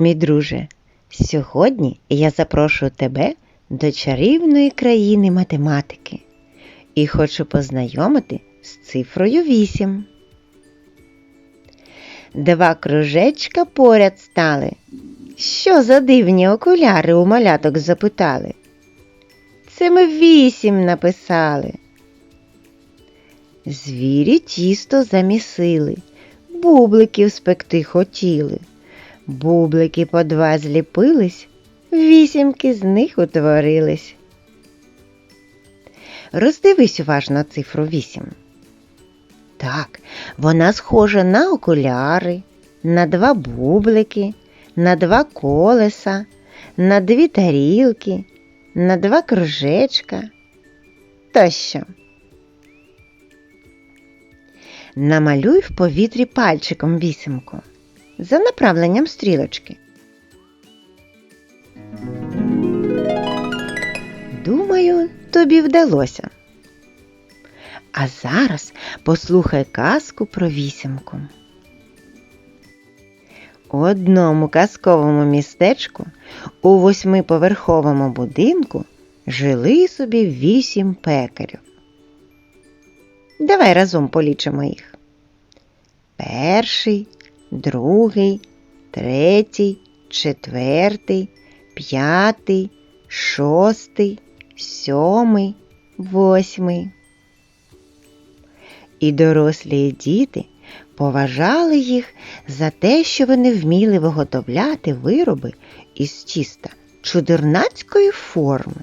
мій друже! Сьогодні я запрошую тебе до чарівної країни математики і хочу познайомити з цифрою 8. Два кружечка поряд стали. Що за дивні окуляри у маляток запитали? Це ми вісім написали. Звірі тісто замісили, бубликів спекти хотіли. Бублики по два зліпились, вісімки з них утворились. Роздивись уважно цифру вісім. Так, вона схожа на окуляри, на два бублики, на два колеса, на дві тарілки, на два кружечка. Тощо. Намалюй в повітрі пальчиком вісімку за направленням стрілочки. Думаю, тобі вдалося. А зараз послухай казку про вісімку. У одному казковому містечку у восьмиповерховому будинку жили собі вісім пекарів. Давай разом полічимо їх. Перший, другий, третій, четвертий, п'ятий, шостий, сьомий, восьмий. І дорослі і діти поважали їх за те, що вони вміли виготовляти вироби із тіста чудернацької форми.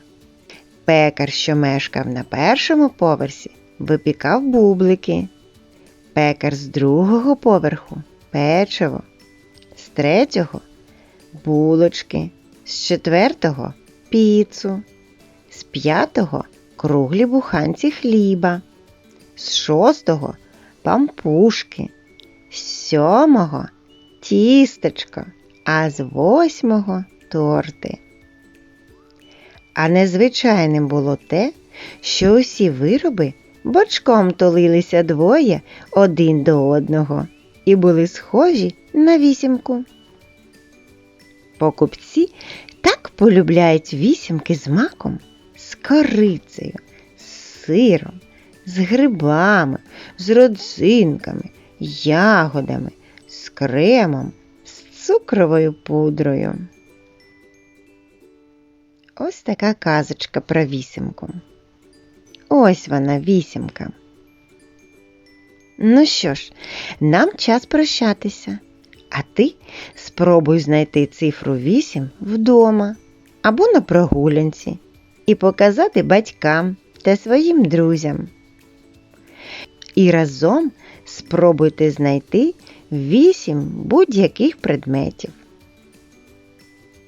Пекар, що мешкав на першому поверсі, випікав бублики. Пекар з другого поверху печиво, з третього булочки, з четвертого піцу, з п'ятого круглі буханці хліба, з шостого пампушки, з сьомого тістечко, а з восьмого торти. А незвичайним було те, що усі вироби бочком тулилися двоє один до одного і були схожі на вісімку. Покупці так полюбляють вісімки з маком, з корицею, з сиром, з грибами, з родзинками, ягодами, з кремом, з цукровою пудрою. Ось така казочка про вісімку. Ось вона вісімка. Ну що ж, нам час прощатися, а ти спробуй знайти цифру 8 вдома або на прогулянці і показати батькам та своїм друзям. І разом спробуйте знайти 8 будь-яких предметів.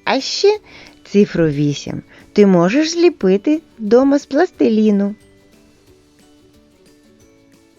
А ще цифру 8 ти можеш зліпити вдома з пластиліну.